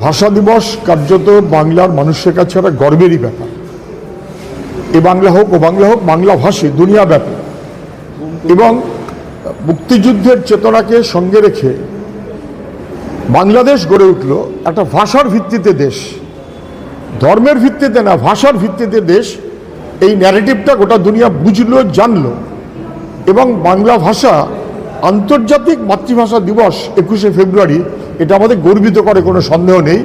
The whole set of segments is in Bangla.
ভাষা দিবস কার্যত বাংলার মানুষের কাছে একটা গর্বেরই ব্যাপার। এ বাংলা হোক, ও বাংলা হোক, বাংলা ভাষী, দুনিয়া ব্যাপী। এবং মুক্তিযুদ্ধের চেতনাকে সঙ্গে রেখে বাংলাদেশ গড়ে উঠল একটা ভাষার ভিত্তিতে দেশ। ধর্মের ভিত্তিতে না, ভাষার ভিত্তিতে দেশ। এই ন্যারেটিভটা গোটা দুনিয়া বুঝলো, জানল। এবং বাংলা ভাষা আন্তর্জাতিক মাতৃভাষা দিবস একুশে ফেব্রুয়ারি এটা আমাদের গর্বিত করে, কোনো সন্দেহ নেই।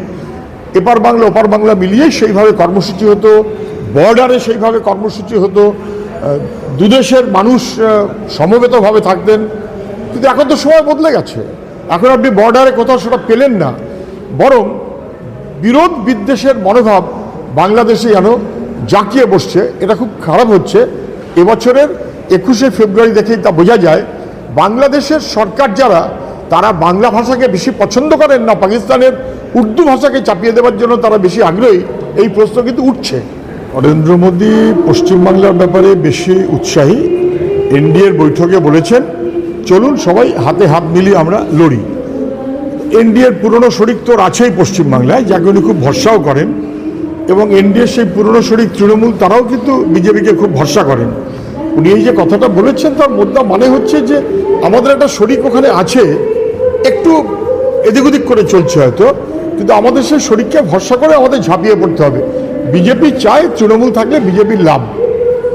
এপার বাংলা, ওপার বাংলা মিলিয়ে সেইভাবে কর্মসূচি হতো, বর্ডারে সেইভাবে কর্মসূচি হতো দুদেশের মানুষ সমবেতভাবে থাকতেন। কিন্তু এখন তো সময় বদলে গেছে। এখন আপনি বর্ডারে কোথাও সেটা পেলেন না। বরং বিরোধ বিদ্বেষের মনোভাব বাংলাদেশে যেন জাঁকিয়ে বসছে, এটা খুব খারাপ হচ্ছে। এবছরের একুশে ফেব্রুয়ারি দেখেই তা বোঝা যায়, বাংলাদেশের সরকার যারা তারা বাংলা ভাষাকে বেশি পছন্দ করেন না, পাকিস্তানের উর্দু ভাষাকে চাপিয়ে দেওয়ার জন্য তারা বেশি আগ্রহী। এই প্রশ্ন কিন্তু উঠছে। নরেন্দ্র মোদী পশ্চিমবাংলার ব্যাপারে বেশি উৎসাহী। এনডিএর বৈঠকে বলেছেন, চলুন সবাই হাতে হাত মিলিয়ে আমরা লড়ি। এনডিএর পুরনো শরিক তোর আছেই পশ্চিমবাংলায়, যাকে উনি খুব ভরসাও করেন। এবং এনডিএর সেই পুরনো শরিক তৃণমূল, তারাও কিন্তু বিজেপিকে খুব ভরসা করেন। উনি এই যে কথাটা বলেছেন, তার মোদ্দা মানে হচ্ছে যে আমাদের একটা শরিক ওখানে আছে একটু এদিক ওদিক করে চলছে হয়তো কিন্তু আমাদের সেই শরীরকে ভরসা করে আমাদের ঝাঁপিয়ে পড়তে হবে। বিজেপি চায় তৃণমূল থাকলে বিজেপির লাভ।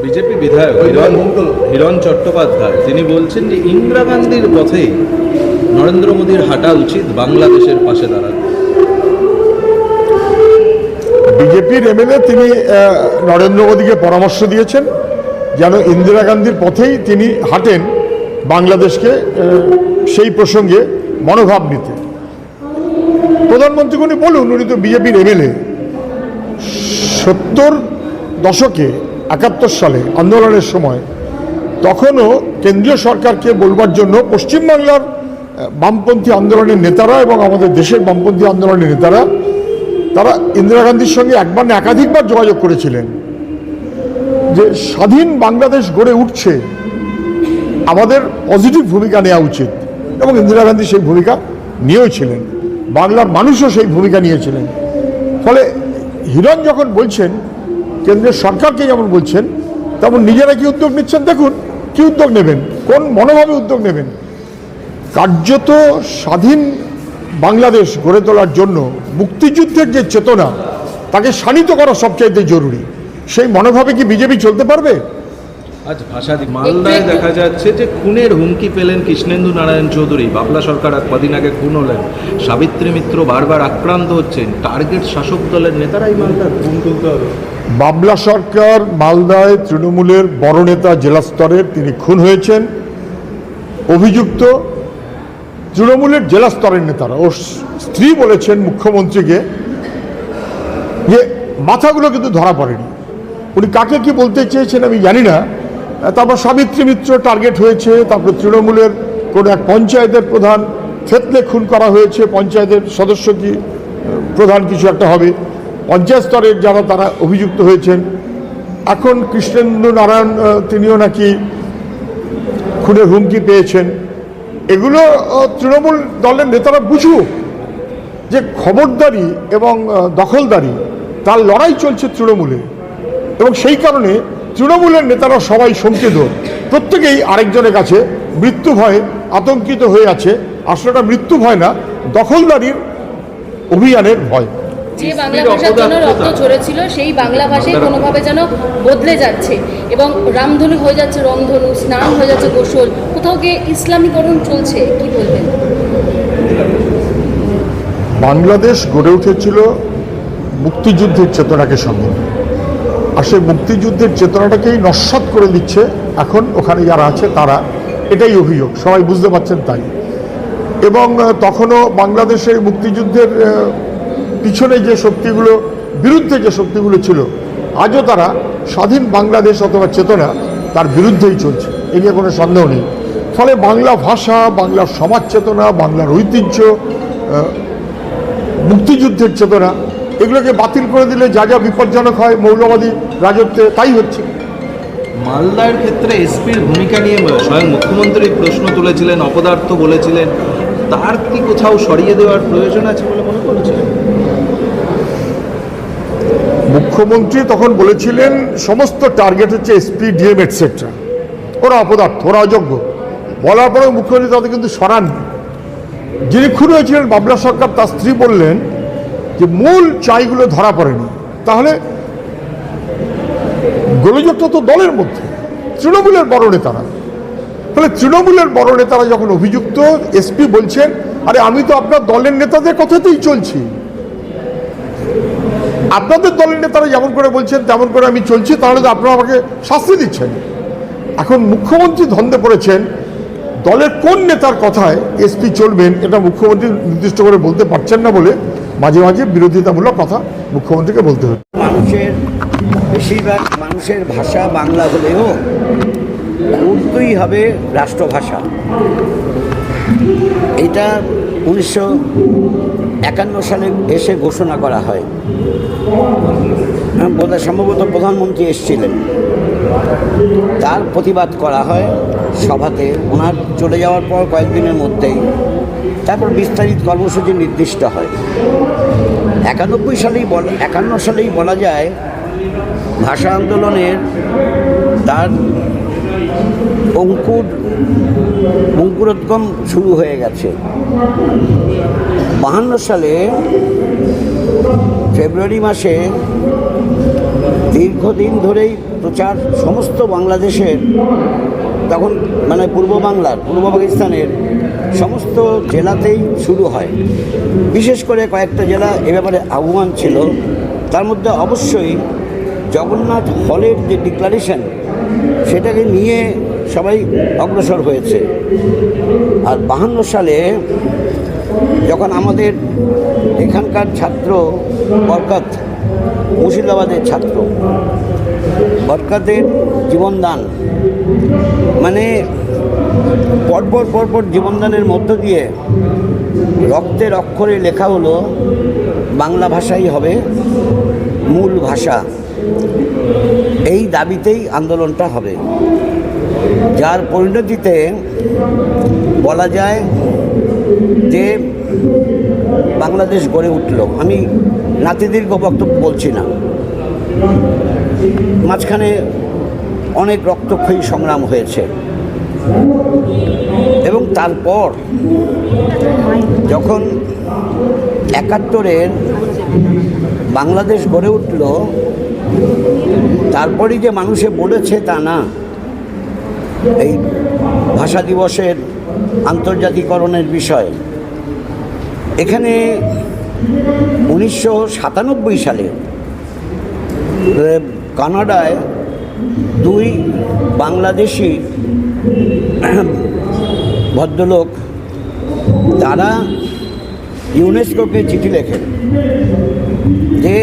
বিজেপি বিধায়ক হিরণ হিরণ চট্টোপাধ্যায় তিনি বলছেন যে ইন্দিরা গান্ধীর পথে নরেন্দ্র মোদীর হাঁটা উচিত বাংলাদেশের পাশে দাঁড়ানো। বিজেপির এমএলএ তিনি নরেন্দ্র মোদীকে পরামর্শ দিয়েছেন যেন ইন্দিরা গান্ধীর পথেই তিনি হাঁটেন বাংলাদেশকে সেই প্রসঙ্গে মনোভাব নিতে। প্রধানমন্ত্রী উনি বলুন, উনি তো বিজেপির এমএলএ। সত্তর দশকে, একাত্তর সালে আন্দোলনের সময় তখনও কেন্দ্রীয় সরকারকে বলবার জন্য পশ্চিমবাংলার বামপন্থী আন্দোলনের নেতারা এবং আমাদের দেশের বামপন্থী আন্দোলনের নেতারা, তারা ইন্দিরা গান্ধীর সঙ্গে একবার না একাধিকবার যোগাযোগ করেছিলেন। যে স্বাধীন বাংলাদেশ গড়ে উঠছে, আমাদের পজিটিভ ভূমিকা নেওয়া উচিত। এবং ইন্দিরা গান্ধী সেই ভূমিকা নিয়েও ছিলেন বাংলার মানুষও সেই ভূমিকা নিয়েছিলেন। ফলে হিরণ যখন বলছেন কেন্দ্রের সরকারকে যেমন বলছেন, তেমন নিজেরা কি উদ্যোগ নিচ্ছেন? দেখুন, কি উদ্যোগ নেবেন? কোন মনোভাবে উদ্যোগ নেবেন? কার্যত স্বাধীন বাংলাদেশ গড়ে তোলার জন্য মুক্তিযুদ্ধের যে চেতনা, তাকে শানিত করা সবচাইতে জরুরি। সেই মনোভাবে কি বিজেপি চলতে পারবে? আজ ভাষাদি মালদায় দেখা যাচ্ছে যে খুনের হুমকি পেলেন কৃষ্ণেন্দু নারায়ণ চৌধুরী। বাবলা সরকার এক কদিন আগে খুন হলেন। সাবিত্রী মিত্র বারবার আক্রান্ত হচ্ছেন। টার্গেট শাসক দলের নেতারাই মালদার খুন তুলতে হবে। বাবলা সরকার মালদায় তৃণমূলের বড় নেতা জেলা স্তরের তিনি খুন হয়েছেন। অভিযুক্ত তৃণমূলের জেলা স্তরের নেতারা। ওর স্ত্রী বলেছেন মুখ্যমন্ত্রীকে যে মাথাগুলো কিন্তু ধরা পড়েনি। উনি কাকে কি বলতে চেয়েছেন আমি জানি না। তারপর সাবিত্রী মিত্র টার্গেট হয়েছে, তারপর তৃণমূলের কোনো এক পঞ্চায়েতের প্রধান থেতলে খুন করা হয়েছে, পঞ্চায়েতের সদস্য কি প্রধান কিছু একটা হবে। পঞ্চায়েত স্তরের যারা তারা অভিযুক্ত হয়েছেন। এখন কৃষ্ণেন্দু নারায়ণ তিনিও নাকি খুনের হুমকি পেয়েছেন। এগুলো তৃণমূল দলের নেতারা বুঝুক যে খবরদারি এবং দখলদারি, তার লড়াই চলছে তৃণমূলে। এবং সেই কারণে তৃণমূলের নেতারা সবাই শঙ্কিত। প্রত্যেকেই আরেকজনের কাছে মৃত্যু ভয়ে আতঙ্কিত হয়ে আছে। আসলে মৃত্যু ভয় না দখলদারির অভিযানের ভয়। যে বাংলা ভাষার জন্য রক্ত ঝরেছিল সেই বাংলা ভাষাই কোনোভাবে যেন বদলে যাচ্ছে। এবং রামধনু হয়ে যাচ্ছে রংধনু স্নান হয়ে যাচ্ছে গোসল। কোথাও গিয়ে ইসলামীকরণ চলছে কি বলবেন? বাংলাদেশ গড়ে উঠেছিল মুক্তিযুদ্ধের চেতনাকে সঙ্গে নিয়ে। আর সেই মুক্তিযুদ্ধের চেতনাটাকেই নস্বাত করে দিচ্ছে এখন ওখানে যারা আছে তারা। এটাই অভিযোগ, সবাই বুঝতে পারছেন তাই। এবং তখনও বাংলাদেশে মুক্তিযুদ্ধের পিছনে যে শক্তিগুলো, বিরুদ্ধে যে শক্তিগুলো ছিল, আজও তারা স্বাধীন বাংলাদেশ অথবা চেতনা তার বিরুদ্ধেই চলছে, এ নিয়ে কোনো সন্দেহ নেই। ফলে বাংলা ভাষা বাংলার সমাজ চেতনা, বাংলার ঐতিহ্য মুক্তিযুদ্ধের চেতনা এগুলোকে বাতিল করে দিলে যা যা বিপজ্জনক হয় মৌলবাদী রাজত্বে তাই হচ্ছে। মালদার ক্ষেত্রে এসপির ভূমিকা নিয়ে স্বয়ং মুখ্যমন্ত্রী প্রশ্ন তুলেছিলেন অপদার্থ বলেছিলেন। তার কি কোথাও সরিয়ে দেওয়ার প্রয়োজন আছে বলে মনে করছেন? মুখ্যমন্ত্রী তখন বলেছিলেন সমস্ত টার্গেট হচ্ছে এসপি ডিএম এটসেট্রা ওরা অপদার্থ ওরা অযোগ্য। বলার পরে মুখ্যমন্ত্রী তাদের কিন্তু সরাননি। যিনি খুন হয়েছিলেন বাবলা সরকার তার স্ত্রী বললেন মূল চাইগুলো ধরা পড়েনি। তাহলে গোলযোগটা তো দলের মধ্যে, তৃণমূলের বড় নেতারা। তাহলে তৃণমূলের বড় নেতারা যখন অভিযুক্ত, এসপি বলছেন, আরে আমি তো আপনার দলের নেতাদের কথাতেই চলছি। আপনাদের দলের নেতারা যেমন করে বলছেন, তেমন করে আমি চলছি, তাহলে তো আপনারা আমাকে শাস্তি দিচ্ছেন। এখন মুখ্যমন্ত্রী ধন্দে পড়েছেন, দলের কোন নেতার কথায় এসপি চলবেন, এটা মুখ্যমন্ত্রী নির্দিষ্ট করে বলতে পারছেন না বলে মাঝে মাঝে বিরোধিতামূলক কথা মুখ্যমন্ত্রীকে বলতে হবে মানুষের বেশিরভাগ মানুষের ভাষা বাংলা হলেও উর্দুই হবে রাষ্ট্রভাষা। এটা উনিশশো একান্ন সালে এসে ঘোষণা করা হয়। হ্যাঁ, বোধহয় সম্ভবত প্রধানমন্ত্রী এসেছিলেন। তার প্রতিবাদ করা হয় সভাতে। ওনার চলে যাওয়ার পর কয়েকদিনের মধ্যেই তারপর বিস্তারিত কর্মসূচি নির্দিষ্ট হয়। একানব্বই সালেই বল, একান্ন সালেই বলা যায় ভাষা আন্দোলনের তার অঙ্কুর, অঙ্কুরোদ্গম শুরু হয়ে গেছে। বাহান্ন সালে ফেব্রুয়ারি মাসে দীর্ঘদিন ধরেই প্রচার সমস্ত বাংলাদেশের, তখন মানে পূর্ব বাংলার, পূর্ব পাকিস্তানের সমস্ত জেলাতেই শুরু হয়। বিশেষ করে কয়েকটা জেলা এ ব্যাপারে আহ্বান ছিল। তার মধ্যে অবশ্যই জগন্নাথ হলের যে ডিক্লারেশন সেটাকে নিয়ে সবাই অগ্রসর হয়েছে। আর বাহান্ন সালে যখন আমাদের এখানকার ছাত্র বরকত, মুর্শিদাবাদের ছাত্র, বরকতের জীবনদান মানে পরপর পরপর জীবনদানের মধ্য দিয়ে রক্তের অক্ষরে লেখা হলো, বাংলা ভাষাই হবে মূল ভাষা। এই দাবিতেই আন্দোলনটা হবে। যার পরিণতিতে বলা যায় যে বাংলাদেশ গড়ে উঠল। আমি নাতিদীর্ঘ বক্তব্য বলছি না। মাঝখানে অনেক রক্তক্ষয়ী সংগ্রাম হয়েছে। এবং তারপর যখন একাত্তরের বাংলাদেশ গড়ে উঠল, তারপরেই যে মানুষে বলেছে তা না, এই ভাষা দিবসের আন্তর্জাতিকরণের বিষয়। এখানে উনিশশো সাতানব্বই সালে কানাডায় দুই বাংলাদেশি ভদ্রলোক, তারা ইউনেস্কোকে চিঠি লেখেন যে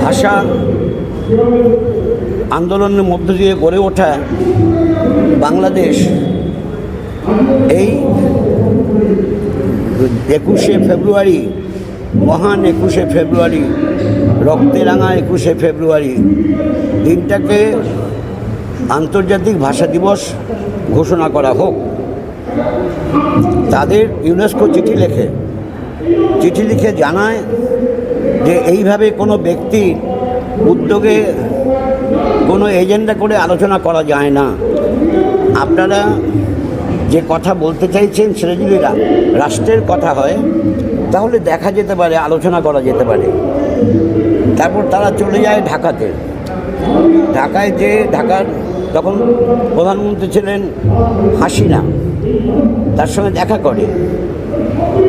ভাষা আন্দোলনের মধ্য দিয়ে গড়ে ওঠা বাংলাদেশ এই একুশে ফেব্রুয়ারি, মহান একুশে ফেব্রুয়ারি রক্তে রাঙা একুশে ফেব্রুয়ারি দিনটাকে আন্তর্জাতিক ভাষা দিবস ঘোষণা করা হোক। তাদের ইউনেস্কো চিঠি লেখে। চিঠি লিখে জানায় যে এইভাবে কোনো ব্যক্তি উদ্যোগে কোনো এজেন্ডা করে আলোচনা করা যায় না। আপনারা যে কথা বলতে চাইছেন সেটা যদি রাষ্ট্রের কথা হয়, তাহলে দেখা যেতে পারে, আলোচনা করা যেতে পারে। তারপর তারা চলে যায় ঢাকাতে। ঢাকায় যে ঢাকার তখন প্রধানমন্ত্রী ছিলেন হাসিনা। তার সঙ্গে দেখা করে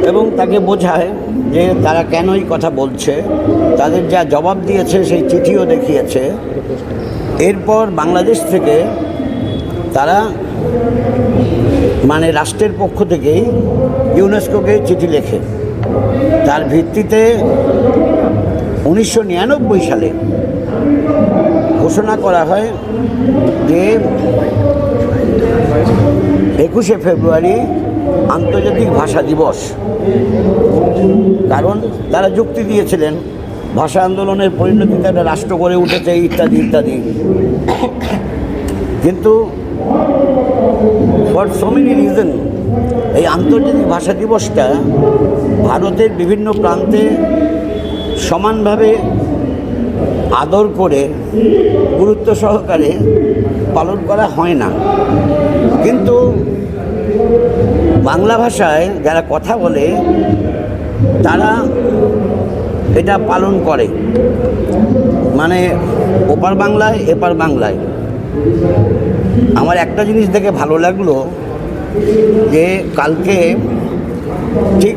এবং তাকে বোঝায় যে তারা কেনই কথা বলছে, তাদের যা জবাব দিয়েছে সেই চিঠিও দেখিয়েছে। এরপর বাংলাদেশ থেকে তারা মানে রাষ্ট্রের পক্ষ থেকেই ইউনেস্কোকে চিঠি লেখে। তার ভিত্তিতে উনিশশো নিরানব্বই সালে ঘোষণা করা হয় যে একুশে ফেব্রুয়ারি আন্তর্জাতিক ভাষা দিবস। কারণ তারা যুক্তি দিয়েছিলেন, ভাষা আন্দোলনের পরিণতিতে একটা রাষ্ট্র গড়ে উঠেছে, ইত্যাদি ইত্যাদি। কিন্তু ফর সো মেনি রিজন এই আন্তর্জাতিক ভাষা দিবসটা ভারতের বিভিন্ন প্রান্তে সমানভাবে আদর করে গুরুত্ব সহকারে পালন করা হয় না। কিন্তু বাংলা ভাষায় যারা কথা বলে, তারা এটা পালন করে। মানে ওপার বাংলায়, এপার বাংলায়। আমার একটা জিনিস দেখে ভালো লাগল যে কালকে ঠিক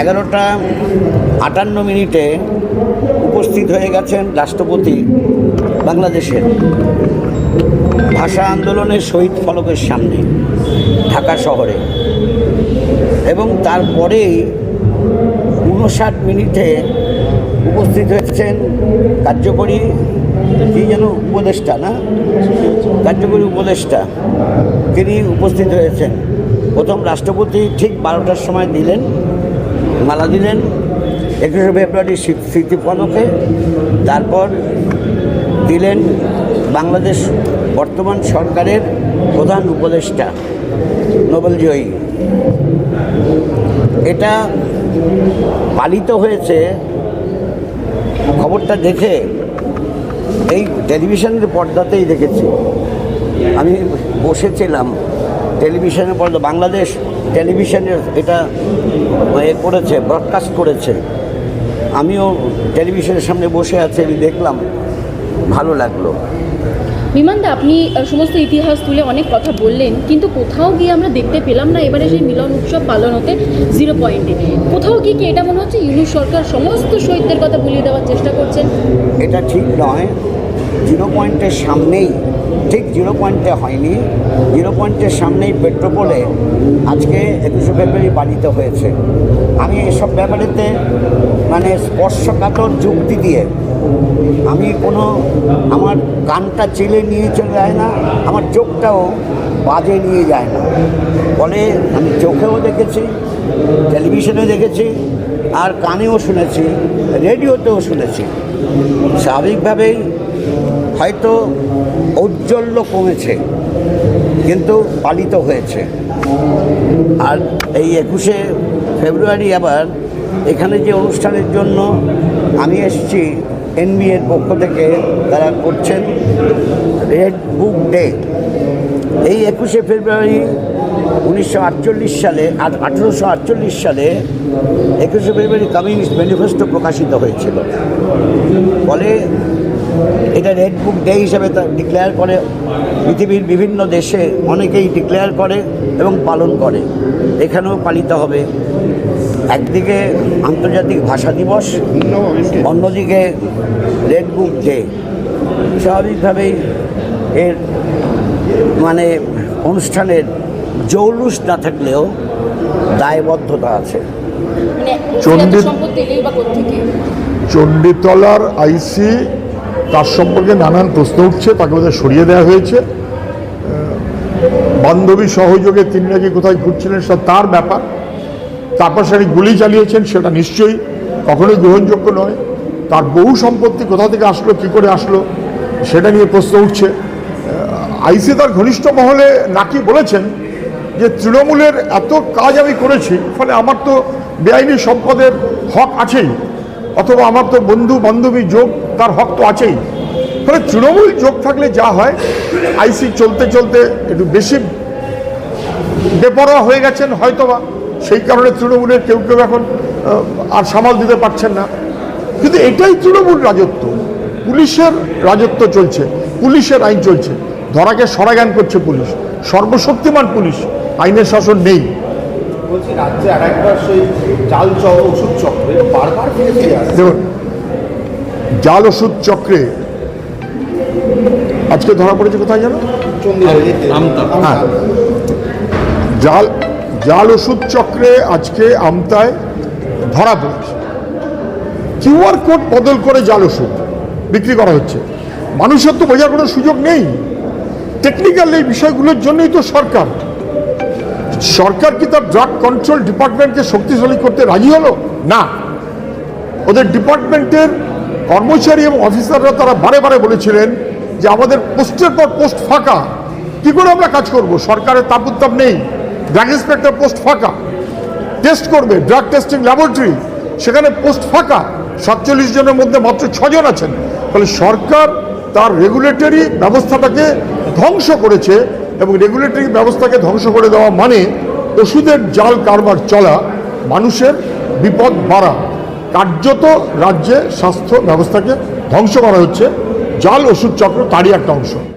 এগারোটা আটান্ন মিনিটে উপস্থিত হয়ে গেছেন রাষ্ট্রপতি বাংলাদেশের ভাষা আন্দোলনের শহীদ ফলকের সামনে ঢাকা শহরে। এবং তারপরেই উনষাট মিনিটে উপস্থিত হয়েছেন কার্যকরী কি যেন উপদেষ্টা না? কার্যকরী উপদেষ্টা। তিনি উপস্থিত হয়েছেন। প্রথম রাষ্ট্রপতি ঠিক বারোটার সময় দিলেন, মালা দিলেন একুশে ফেব্রুয়ারি স্মৃ- স্মৃতি ফলকে তারপর দিলেন বাংলাদেশ বর্তমান সরকারের প্রধান উপদেষ্টা নোবেলজয়ী এটা পালিত হয়েছে, খবরটা দেখে এই টেলিভিশনের পর্দাতেই দেখেছি। আমি বসেছিলাম টেলিভিশনের পর্দা, বাংলাদেশ টেলিভিশনের এটা এ করেছে ব্রডকাস্ট করেছে। আমিও টেলিভিশনের সামনে বসে আছি আমি দেখলাম ভালো লাগল। বিমানদা আপনি সমস্ত ইতিহাস তুলে অনেক কথা বললেন কিন্তু কোথাও গিয়ে আমরা দেখতে পেলাম না এবারে সেই মিলন উৎসব পালন হতে জিরো পয়েন্টে। কোথাও গিয়ে কি এটা মনে হচ্ছে ইউনুস সরকার সমস্ত শহীদদের কথা ভুলিয়ে দেওয়ার চেষ্টা করছেন? এটা ঠিক নয়। জিরো পয়েন্টের সামনেই ঠিক জিরো পয়েন্টে হয়নি। জিরো পয়েন্টের সামনেই পেট্রোপোলে আজকে একুশে ফেব্রুয়ারি পালিত হয়েছে। আমি এসব ব্যাপারেতে মানে স্পর্শকাতর যুক্তি দিয়ে আমি কোনো আমার কানটা চেলে নিয়ে চলে যায় না, আমার চোখটাও বাজে নিয়ে যায় না। ফলে আমি চোখেও দেখেছি টেলিভিশনে দেখেছি, আর কানেও শুনেছি, রেডিওতেও শুনেছি। স্বাভাবিকভাবেই হয়তো ঔজ্জ্বল্য কমেছে, কিন্তু পালিত হয়েছে। আর এই একুশে ফেব্রুয়ারি আবার এখানে যে অনুষ্ঠানের জন্য আমি এসেছি, এনবিএর পক্ষ থেকে তারা করছেন রেড বুক ডে এই একুশে ফেব্রুয়ারি উনিশশো আটচল্লিশ সালে আর আঠেরোশো আটচল্লিশ সালে একুশে ফেব্রুয়ারি কমিউনিস্ট ম্যানিফেস্টো প্রকাশিত হয়েছিল। ফলে এটা রেড বুক ডে হিসেবে ডিক্লেয়ার করে। পৃথিবীর বিভিন্ন দেশে অনেকেই ডিক্লেয়ার করে এবং পালন করে। এখানেও পালিত হবে। একদিকে আন্তর্জাতিক ভাষা দিবস অন্যদিকে রেড বুক ডে। স্বাভাবিকভাবেই এর মানে অনুষ্ঠানের জৌলুস না থাকলেও দায়বদ্ধতা আছে। মানে চণ্ডীতলার আইসি তার সম্পর্কে নানান প্রশ্ন উঠছে তাকে বোধহয় সরিয়ে দেওয়া হয়েছে। বান্ধবী সহযোগে তিনি নাকি কোথায় ঘুরছিলেন সেটা তার ব্যাপার। তারপর সেটি গুলি চালিয়েছেন, সেটা নিশ্চয়ই। কখনোই গ্রহণযোগ্য নয়। তার বহু সম্পত্তি কোথা থেকে আসলো, কি করে আসলো, সেটা নিয়ে প্রশ্ন উঠছে। আইসি তার ঘনিষ্ঠ মহলে নাকি বলেছেন যে, তৃণমূলের এত কাজ আমি করেছি, ফলে আমার তো বেআইনি সম্পদের হক আছেই, অথবা আমার তো বন্ধু বান্ধবী যোগ, তার হক তো আছেই। ফলে তৃণমূল যোগ থাকলে যা হয়, আইসি চলতে চলতে একটু বেশি বেপরোয়া হয়ে গেছেন হয়তোবা। সেই কারণে তৃণমূলের কেউ কেউ এখন আর সামাল দিতে পারছেন না। কিন্তু এটাই তৃণমূল রাজত্ব। পুলিশের রাজত্ব চলছে পুলিশের আইন চলছে। ধরাকে সরাজ্ঞান করছে পুলিশ। সর্বশক্তিমান পুলিশ আইনের শাসন নেই। দেখুন জাল ওষুধ চক্রে আজকে ধরা পড়েছে কোথায় জানো? হ্যাঁ। জাল জাল ওষুধ চক্রে আজকে আমতায় ধরা পড়েছে। কিউআর কোড বদল করে জাল ওষুধ বিক্রি করা হচ্ছে। মানুষের তো বোঝার কোনো সুযোগ নেই। টেকনিক্যাল এই বিষয়গুলোর জন্যই তো সরকার। সরকার কি তার ড্রাগ কন্ট্রোল ডিপার্টমেন্টকে শক্তিশালী করতে রাজি হলো? না। ওদের ডিপার্টমেন্টের কর্মচারী এবং অফিসাররা তারা বারে বারে বলেছিলেন যে আমাদের পোস্টের পর পোস্ট ফাঁকা। কি করে আমরা কাজ করব? সরকারের তাপ উত্তাপ নেই। ড্রাগ ইন্সপেক্টর পোস্ট ফাঁকা টেস্ট করবে ড্রাগ টেস্টিং ল্যাবরেটরি সেখানে পোস্ট ফাঁকা সাতচল্লিশ জনের মধ্যে মাত্র ছজন আছেন। ফলে সরকার তার রেগুলেটরি ব্যবস্থাটাকে ধ্বংস করেছে এবং রেগুলেটরি ব্যবস্থাকে ধ্বংস করে দেওয়া মানে ওষুধের জাল কারবার চলা, মানুষের বিপদ বাড়া। কার্যত রাজ্যে স্বাস্থ্য ব্যবস্থাকে ধ্বংস করা হচ্ছে। জাল, ওষুধ চক্র তারই একটা অংশ।